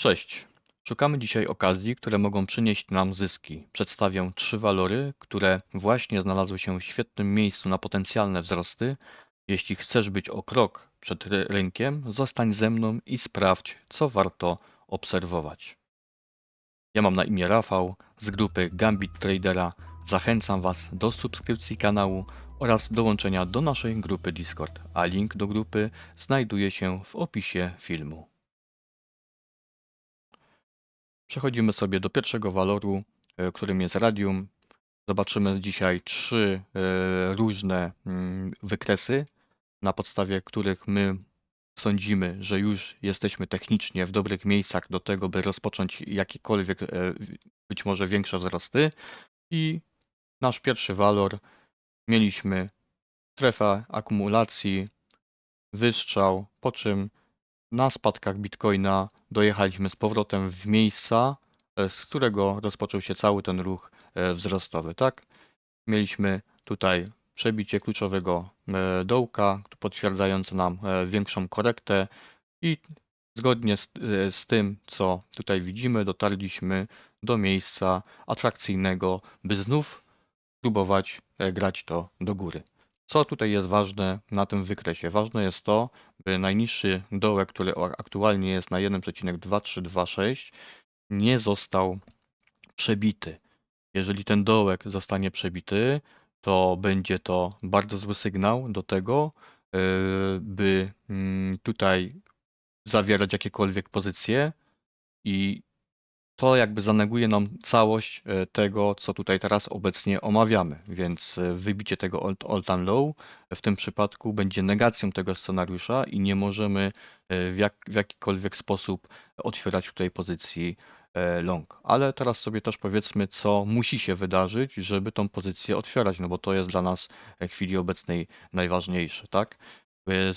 Cześć. Szukamy dzisiaj okazji, które mogą przynieść nam zyski. Przedstawię trzy walory, które właśnie znalazły się w świetnym miejscu na potencjalne wzrosty. Jeśli chcesz być o krok przed ry- rynkiem, zostań ze mną i sprawdź, co warto obserwować. Ja mam na imię Rafał z grupy Gambit Tradera. Zachęcam Was do subskrypcji kanału oraz dołączenia do naszej grupy Discord, a link do grupy znajduje się w opisie filmu. Przechodzimy sobie do pierwszego waloru, e, którym jest radium. Zobaczymy dzisiaj trzy e, różne mm, wykresy, na podstawie których my sądzimy, że już jesteśmy technicznie w dobrych miejscach do tego, by rozpocząć jakiekolwiek, e, być może większe wzrosty. I nasz pierwszy walor mieliśmy strefę akumulacji, wystrzał, po czym na spadkach Bitcoina dojechaliśmy z powrotem w miejsca, e, z którego rozpoczął się cały ten ruch e, wzrostowy, tak? Mieliśmy tutaj przebicie kluczowego e, dołka, potwierdzające nam większą korektę i zgodnie z, z tym, co tutaj widzimy, dotarliśmy do miejsca atrakcyjnego, by znów próbować grać to do góry. Co tutaj jest ważne na tym wykresie? Ważne jest to, by najniższy dołek, który aktualnie jest na 1,2326, nie został przebity. Jeżeli ten dołek zostanie przebity, to będzie to bardzo zły sygnał do tego, yy, by mm, tutaj zawierać jakiekolwiek pozycje i to jakby zaneguje nam całość e, tego, co tutaj teraz obecnie omawiamy, więc e, wybicie tego all- all-time low w tym przypadku będzie negacją tego scenariusza i nie możemy e, w, jak, w jakikolwiek sposób otwierać tutaj pozycji long. Ale teraz sobie też powiedzmy, co musi się wydarzyć, żeby tą pozycję otwierać, no bo to jest dla nas w chwili obecnej najważniejsze, tak?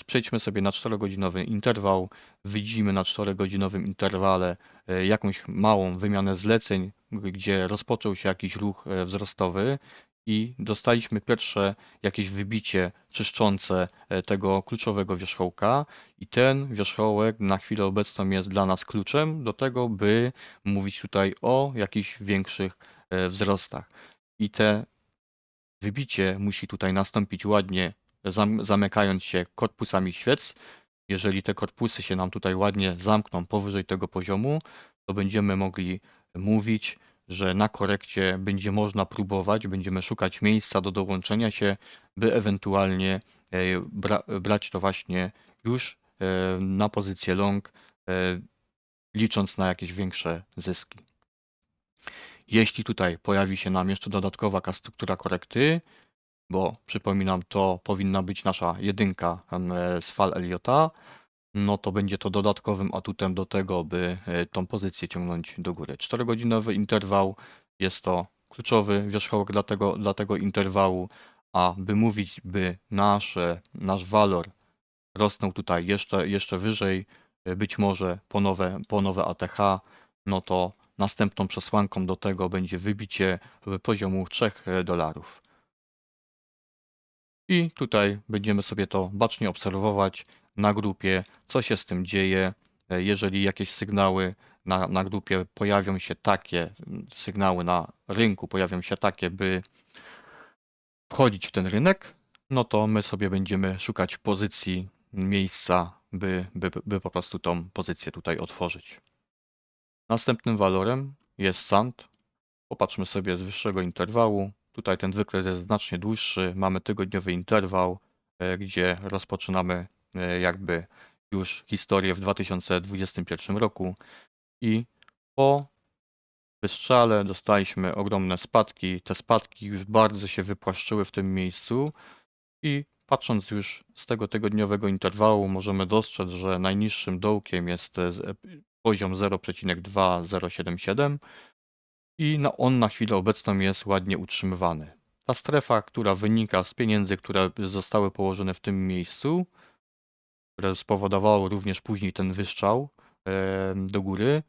Przejdźmy sobie na 4-godzinowy interwał, widzimy na 4-godzinowym interwale e, jakąś małą wymianę zleceń, gdzie rozpoczął się jakiś ruch e, wzrostowy i dostaliśmy pierwsze jakieś wybicie czyszczące e, tego kluczowego wierzchołka i ten wierzchołek na chwilę obecną jest dla nas kluczem do tego, by mówić tutaj o jakichś większych wzrostach. I te wybicie musi tutaj nastąpić ładnie, zamykając się korpusami świec. Jeżeli te korpusy się nam tutaj ładnie zamkną powyżej tego poziomu, to będziemy mogli mówić, że na korekcie będzie można próbować, będziemy szukać miejsca do dołączenia się, by ewentualnie e, bra brać to właśnie już e, na pozycję long, e, licząc na jakieś większe zyski. Jeśli tutaj pojawi się nam jeszcze dodatkowa struktura korekty, bo przypominam, to powinna być nasza jedynka em, z fal Eliota, no to będzie to dodatkowym atutem do tego, by e, tą pozycję ciągnąć do góry. 4-godzinowy interwał jest to kluczowy wierzchołek dla tego, dla tego interwału, a by mówić, by nasze, nasz walor rosnął tutaj jeszcze, jeszcze wyżej, e, być może po nowe, po nowe ATH, no to następną przesłanką do tego będzie wybicie e, poziomu 3 dolarów. I tutaj będziemy sobie to bacznie obserwować na grupie, co się z tym dzieje. E, Jeżeli jakieś sygnały na, na grupie pojawią się takie, sygnały na rynku pojawią się takie, by wchodzić w ten rynek, no to my sobie będziemy szukać pozycji, miejsca, by, by, by po prostu tą pozycję tutaj otworzyć. Następnym walorem jest SAND. Popatrzmy sobie z wyższego interwału. Tutaj ten wykres jest znacznie dłuższy. Mamy tygodniowy interwał, e, gdzie rozpoczynamy e, jakby już historię w 2021 roku i po wystrzale dostaliśmy ogromne spadki. Te spadki już bardzo się wypłaszczyły w tym miejscu i patrząc już z tego tygodniowego interwału możemy dostrzec, że najniższym dołkiem jest e, poziom 0,2077 i na, on na chwilę obecną jest ładnie utrzymywany. Ta strefa, która wynika z pieniędzy, które zostały położone w tym miejscu, które spowodowało również później ten wystrzał e, do góry,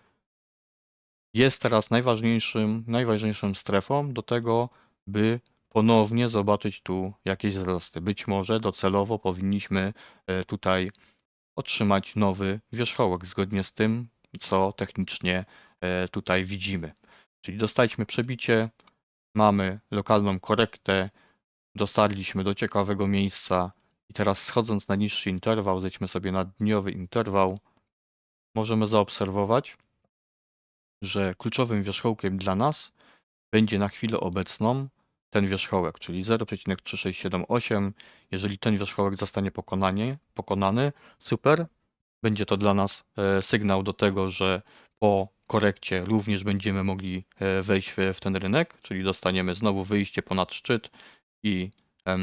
jest teraz najważniejszym, najważniejszą strefą do tego, by ponownie zobaczyć tu jakieś wzrosty. Być może docelowo powinniśmy e, tutaj otrzymać nowy wierzchołek zgodnie z tym, co technicznie e, tutaj widzimy. Czyli dostaliśmy przebicie, mamy lokalną korektę, dostaliśmy do ciekawego miejsca i teraz schodząc na niższy interwał, zejdźmy sobie na dniowy interwał, możemy zaobserwować, że kluczowym wierzchołkiem dla nas będzie na chwilę obecną ten wierzchołek, czyli 0,3678. Jeżeli ten wierzchołek zostanie pokonanie, pokonany, super. Będzie to dla nas e, sygnał do tego, że po korekcie również będziemy mogli e, wejść w, ten rynek, czyli dostaniemy znowu wyjście ponad szczyt i e,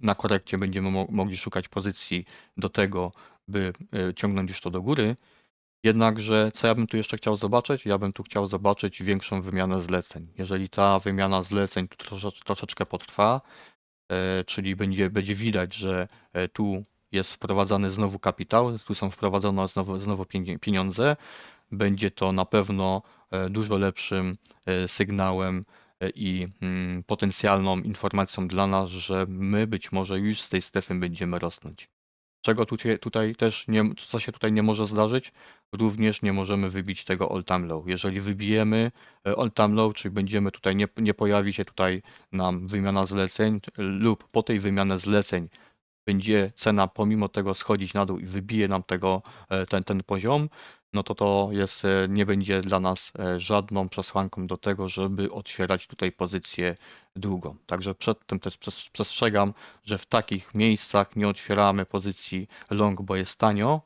na korekcie będziemy mo- mogli szukać pozycji do tego, by e, ciągnąć już to do góry. Jednakże, co ja bym tu jeszcze chciał zobaczyć? Ja bym tu chciał zobaczyć większą wymianę zleceń. Jeżeli ta wymiana zleceń tu trosze- troszeczkę potrwa, czyli będzie, będzie widać, że tu jest wprowadzany znowu kapitał, tu są wprowadzone znowu, znowu pieniądze, będzie to na pewno e, dużo lepszym e, sygnałem e, i mm, potencjalną informacją dla nas, że my być może już z tej strefy będziemy rosnąć. Czego tutaj, tutaj też nie, co się tutaj nie może zdarzyć? Również nie możemy wybić tego all time low. Jeżeli wybijemy all time low, czyli będziemy tutaj, nie, nie pojawi się tutaj nam wymiana zleceń lub po tej wymianie zleceń będzie cena pomimo tego schodzić na dół i wybije nam tego, ten, ten poziom, no to to jest, e, nie będzie dla nas e, żadną przesłanką do tego, żeby otwierać tutaj pozycję długą. Także przed tym też przes- przestrzegam, że w takich miejscach nie otwieramy pozycji long, bo jest tanio,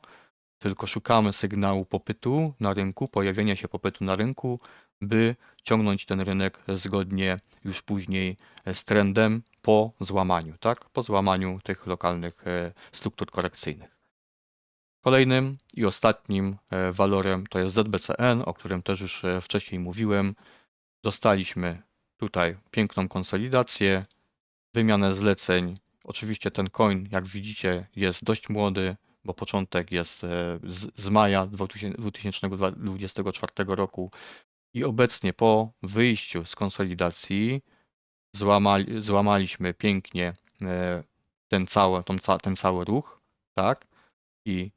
tylko szukamy sygnału popytu na rynku, pojawienia się popytu na rynku, by ciągnąć ten rynek zgodnie już później z trendem po złamaniu, tak? Po złamaniu tych lokalnych e, struktur korekcyjnych. Kolejnym i ostatnim e, walorem to jest ZBCN, o którym też już e, wcześniej mówiłem. Dostaliśmy tutaj piękną konsolidację, wymianę zleceń. Oczywiście ten coin, jak widzicie, jest dość młody, bo początek jest e, z, z maja 2000 2024 roku i obecnie po wyjściu z konsolidacji złamali, złamaliśmy pięknie ten cały, ten cały ruch, tak? I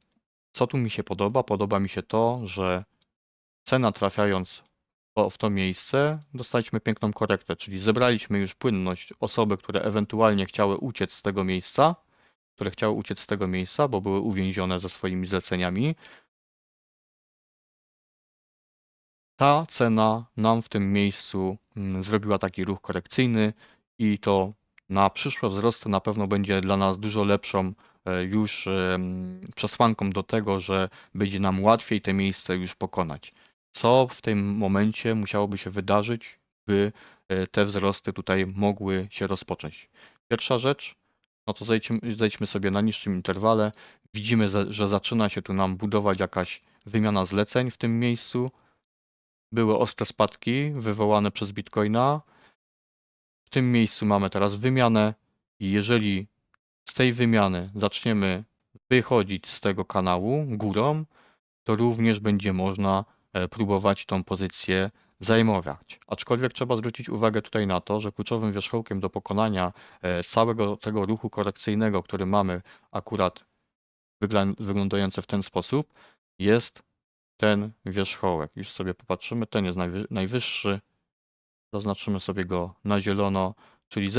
co tu mi się podoba? Podoba mi się to, że cena trafiając w to miejsce, dostaliśmy piękną korektę, czyli zebraliśmy już płynność osoby, które ewentualnie chciały uciec z tego miejsca, które chciały uciec z tego miejsca, bo były uwięzione ze swoimi zleceniami. Ta cena nam w tym miejscu mm, zrobiła taki ruch korekcyjny i to na przyszłe wzrosty na pewno będzie dla nas dużo lepszą już em, przesłanką do tego, że będzie nam łatwiej te miejsce już pokonać. Co w tym momencie musiałoby się wydarzyć, by e, te wzrosty tutaj mogły się rozpocząć? Pierwsza rzecz, no to zejdźmy, zejdźmy sobie na niższym interwale. Widzimy, że zaczyna się tu nam budować jakaś wymiana zleceń w tym miejscu. Były ostre spadki wywołane przez Bitcoina. W tym miejscu mamy teraz wymianę i jeżeli z tej wymiany zaczniemy wychodzić z tego kanału górą, to również będzie można e, próbować tą pozycję zajmować. Aczkolwiek trzeba zwrócić uwagę tutaj na to, że kluczowym wierzchołkiem do pokonania e, całego tego ruchu korekcyjnego, który mamy akurat wyglądający w ten sposób, jest ten wierzchołek. Już sobie popatrzymy, ten jest najwy- najwyższy. Zaznaczymy sobie go na zielono, czyli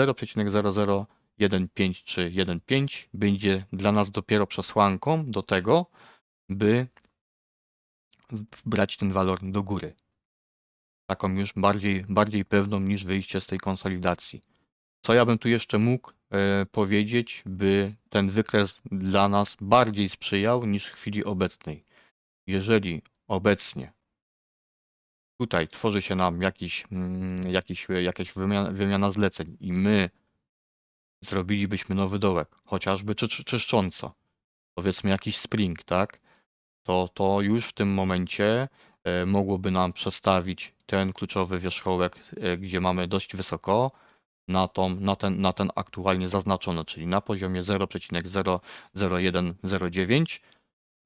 0,0015315 będzie dla nas dopiero przesłanką do tego, by brać ten walor do góry. Taką już bardziej, bardziej pewną niż wyjście z tej konsolidacji. Co ja bym tu jeszcze mógł e, powiedzieć, by ten wykres dla nas bardziej sprzyjał niż w chwili obecnej. Jeżeli obecnie tutaj tworzy się nam jakiś, mm, jakiś, jakaś wymiana, wymiana zleceń i my zrobilibyśmy nowy dołek, chociażby czy, czy, czyszcząco, powiedzmy jakiś spring, tak? To, to już w tym momencie e, mogłoby nam przestawić ten kluczowy wierzchołek, e, gdzie mamy dość wysoko, na, tą, na, ten, na ten aktualnie zaznaczony, czyli na poziomie 0,00109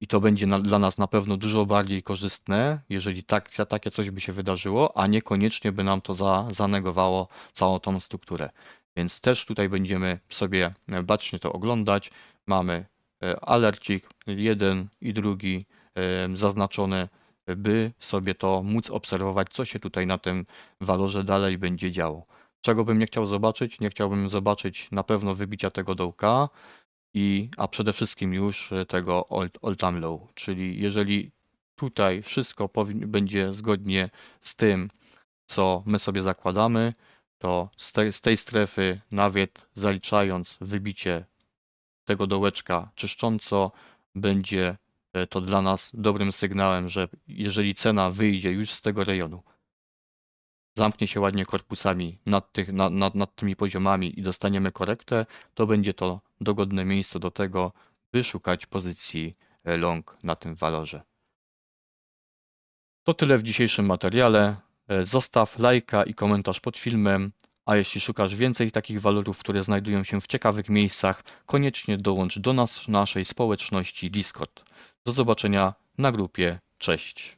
i to będzie na, dla nas na pewno dużo bardziej korzystne, jeżeli tak, takie coś by się wydarzyło, a niekoniecznie by nam to za, zanegowało całą tą strukturę. Więc też tutaj będziemy sobie bacznie to oglądać. Mamy e, alercik, jeden i drugi em, zaznaczone, by sobie to móc obserwować, co się tutaj na tym walorze dalej będzie działo. Czego bym nie chciał zobaczyć? Nie chciałbym zobaczyć na pewno wybicia tego dołka, i, a przede wszystkim już e, tego all, all time low, czyli jeżeli tutaj wszystko będzie zgodnie z tym, co my sobie zakładamy, to z tej, z tej strefy, nawet zaliczając wybicie tego dołeczka czyszcząco, będzie e, to dla nas dobrym sygnałem, że jeżeli cena wyjdzie już z tego rejonu, zamknie się ładnie korpusami nad, tych, nad, nad, nad tymi poziomami i dostaniemy korektę, to będzie to dogodne miejsce do tego, by szukać pozycji e, long na tym walorze. To tyle w dzisiejszym materiale. E, Zostaw lajka i komentarz pod filmem, a jeśli szukasz więcej takich walorów, które znajdują się w ciekawych miejscach, koniecznie dołącz do nas, naszej społeczności Discord. Do zobaczenia na grupie. Cześć.